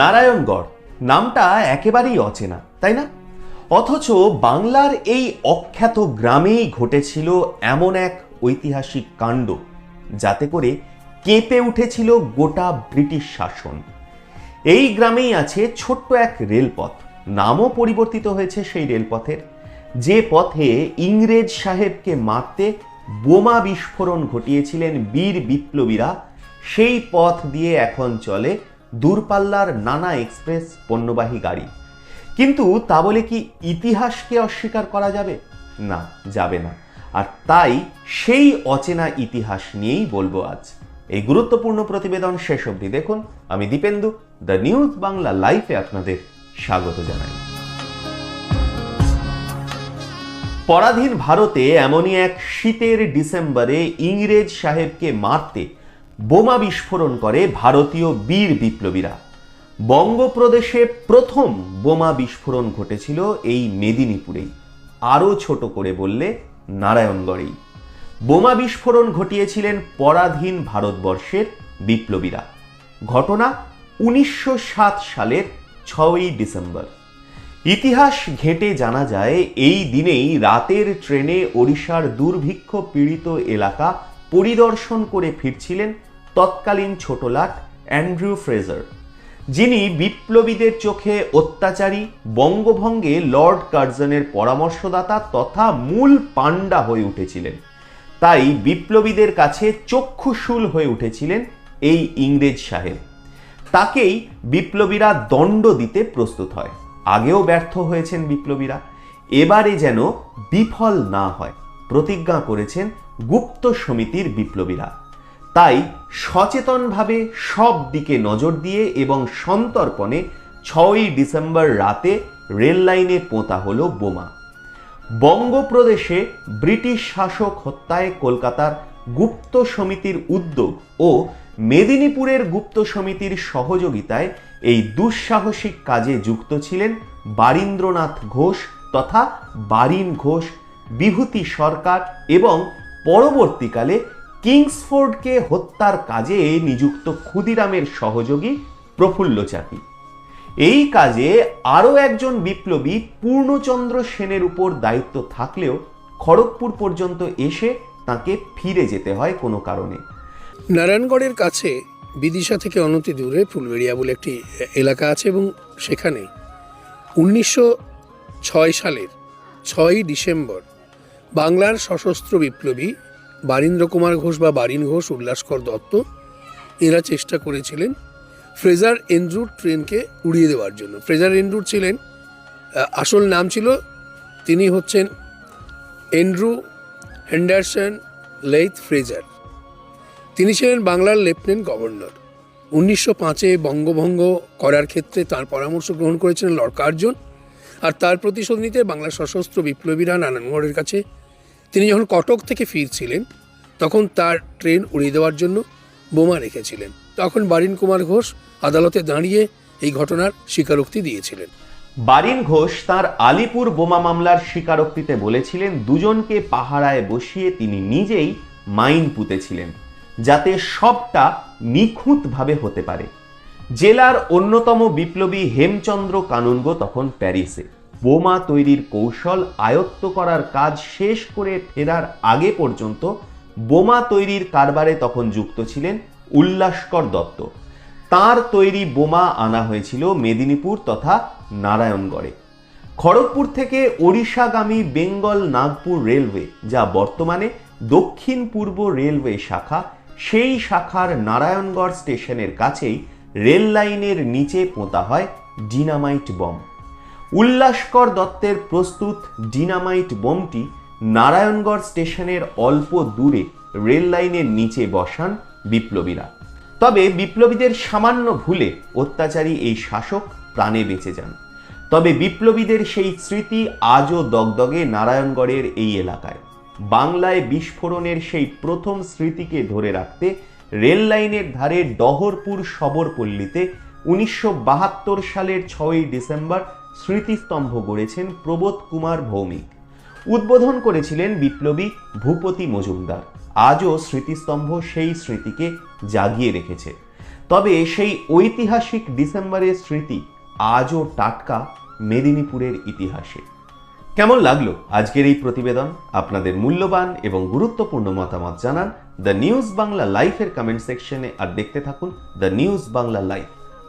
নারায়ণগড়, নামটা একেবারেই অচেনা, তাই না? অথচ বাংলার এই অখ্যাত গ্রামেই ঘটেছিল এমন এক ঐতিহাসিক কাণ্ড, যাতে করে কেঁপে উঠেছিল গোটা ব্রিটিশ শাসন। এই গ্রামেই আছে ছোট্ট এক রেলপথ, নামও পরিবর্তিত হয়েছে সেই রেলপথের, যে পথে ইংরেজ সাহেবকে মারতে বোমা বিস্ফোরণ ঘটিয়েছিলেন বীর বিপ্লবীরা, সেই পথ দিয়ে এখন চলে দূরপাল্লার নানা এক্সপ্রেস পণ্যবাহী গাড়ি। কিন্তু তা বলে কি ইতিহাসকে অস্বীকার করা যাবে? না যাবে না। আর তাই সেই অচেনা ইতিহাস নিয়েই বলব আজ। এই গুরুত্বপূর্ণ প্রতিবেদন শেষ অবধি দেখুন। আমি দীপেন্দু, দ্য নিউজ বাংলা লাইফে আপনাদের স্বাগত জানাই। পরাধীন ভারতে এমনই এক শীতের ডিসেম্বরে ইংরেজ সাহেবকে মারতে বোমা বিস্ফোরণ করে ভারতীয় বীর বিপ্লবীরা। বঙ্গপ্রদেশে প্রথম বোমা বিস্ফোরণ ঘটেছিল এই মেদিনীপুরেই। আরও ছোট করে বললে নারায়ণগড়েই। বোমা বিস্ফোরণ ঘটিয়েছিলেন পরাধীন ভারতবর্ষের বিপ্লবীরা। ঘটনা উনিশশো সাত সালের ছয়ই ডিসেম্বর। ইতিহাস ঘেঁটে জানা যায়, এই দিনেই রাতের ট্রেনে ওড়িশার দুর্ভিক্ষ পীড়িত এলাকা পরিদর্শন করে ফিরছিলেন তৎকালীন ছোটলাট অ্যান্ড্রু ফ্রেজার, যিনি বিপ্লবীদের চোখে অত্যাচারী, বঙ্গভঙ্গে লর্ড কার্জনের পরামর্শদাতা তথা মূল পাণ্ডা হয়ে উঠেছিলেন। তাই বিপ্লবীদের কাছে চক্ষুশূল হয়ে উঠেছিলেন এই ইংরেজ সাহেব তাকেই বিপ্লবীরা দণ্ড দিতে প্রস্তুত হয়। আগেও ব্যর্থ হয়েছেন বিপ্লবীরা। এবারে যেন বিফল না হয়, প্রতিজ্ঞা করেছেন গুপ্ত সমিতির বিপ্লবীরা। তাই সচেতনভাবে সব দিকে নজর দিয়ে এবং সন্তর্পণে ছয়ই ডিসেম্বর রাতে রেল লাইনে পোঁতা হলো বোমা। বঙ্গপ্রদেশে ব্রিটিশ শাসক হত্যায় কলকাতার গুপ্ত সমিতির উদ্যোগ ও মেদিনীপুরের গুপ্ত সমিতির সহযোগিতায় এই দুঃসাহসিক কাজে যুক্ত ছিলেন বারীন্দ্রনাথ ঘোষ তথা বারিন ঘোষ, বিভূতি সরকার এবং পরবর্তীকালে কিংসফোর্ডকে হত্যার কাজে নিযুক্ত ক্ষুদিরামের সহযোগী প্রফুল্ল চাকি। এই কাজে আরও একজন বিপ্লবী পূর্ণচন্দ্র সেনের উপর দায়িত্ব থাকলেও খড়গপুর পর্যন্ত এসে তাকে ফিরে যেতে হয় কোনো কারণে। নারায়ণগড়ের কাছে বিদিশা থেকে অনতি দূরে ফুলবেড়িয়া বলে একটি এলাকা আছে এবং সেখানে উনিশশো ছয় সালের ছয়ই ডিসেম্বর বাংলার সশস্ত্র বিপ্লবী বারীন্দ্র কুমার ঘোষ বা বারিন ঘোষ, উল্লাসকর দত্ত, এরা চেষ্টা করেছিলেন ফ্রেজার এন্ড্রুর ট্রেনকে উড়িয়ে দেওয়ার জন্য। ফ্রেজার এন্ড্রুর ছিলেন আসল নাম ছিল, তিনি হচ্ছেন এন্ড্রু হেন্ডারসন লেইথ ফ্রেজার। তিনি ছিলেন বাংলার লেফটেন্যান্ট গভর্নর। উনিশশো পাঁচে বঙ্গভঙ্গ করার ক্ষেত্রে তার পরামর্শ গ্রহণ করেছিলেন লর্ড কার্জন, আর তার প্রতিশোধ নিতে বাংলার সশস্ত্র বিপ্লবীরা নারায়ণগড়ের কাছে তিনি যখন কটক থেকে ফিরছিলেন, তখন তার ট্রেন উড়িয়ে দেওয়ার জন্য বোমা রেখেছিলেন। তখন বারিন কুমার ঘোষ আদালতে দাঁড়িয়ে এই ঘটনার স্বীকারোক্তি দিয়েছিলেন। বারিন ঘোষ তার আলিপুর বোমা মামলার স্বীকারোক্তিতে বলেছিলেন, দুজনকে পাহারায় বসিয়ে তিনি নিজেই মাইন পুঁতেছিলেন, যাতে সবটা নিখুঁতভাবে হতে পারে। জেলার অন্যতম বিপ্লবী হেমচন্দ্র কানুনগো তখন প্যারিসে। বোমা তৈরির কৌশল আয়ত্ত করার কাজ শেষ করে ফেরার আগে পর্যন্ত বোমা তৈরির কারবারে তখন যুক্ত ছিলেন উল্লাসকর দত্ত। তার তৈরি বোমা আনা হয়েছিল মেদিনীপুর তথা নারায়ণগড়ে। খড়গপুর থেকে ওড়িশাগামী বেঙ্গল নাগপুর রেলওয়ে, যা বর্তমানে দক্ষিণ পূর্ব রেলওয়ে শাখা, সেই শাখার নারায়ণগড় স্টেশনের কাছেই রেল লাইনের নিচে পোঁতা হয় ডিনামাইট বম। উল্লাসকর দত্তের প্রস্তুত ডিনামাইট বোমটি নারায়ণগড় স্টেশনের অল্প দূরে রেল লাইনের নিচে বসান বিপ্লবীরা। তবে বিপ্লবীদের সামান্য ভুলে অত্যাচারী এই শাসক প্রাণে বেঁচে যান। তবে বিপ্লবীদের সেই স্মৃতি আজও দগদগে নারায়ণগড়ের এই এলাকায়। বাংলায় বিস্ফোরণের সেই প্রথম স্মৃতিকে ধরে রাখতে রেল লাইনের ধারে ডহরপুর সবরপল্লীতে উনিশশো বাহাত্তর সালের ছয়ই ডিসেম্বর স্মৃতিস্তম্ভ গড়েছেন প্রবোধ কুমার ভৌমিক। উদ্বোধন করেছিলেন বিপ্লবী ভূপতি মজুমদার। আজও স্মৃতিস্তম্ভ সেই স্মৃতিকে জাগিয়ে রেখেছে। তবে সেই ঐতিহাসিক ডিসেম্বরের স্মৃতি আজও টাটকা মেদিনীপুরের ইতিহাসে। কেমন লাগল আজকের এই প্রতিবেদন? আপনাদের মূল্যবান এবং গুরুত্বপূর্ণ মতামত জানান দ্য নিউজ বাংলা লাইফের কমেন্ট সেকশনে আর দেখতে থাকুন দ্য নিউজ বাংলা লাইফ।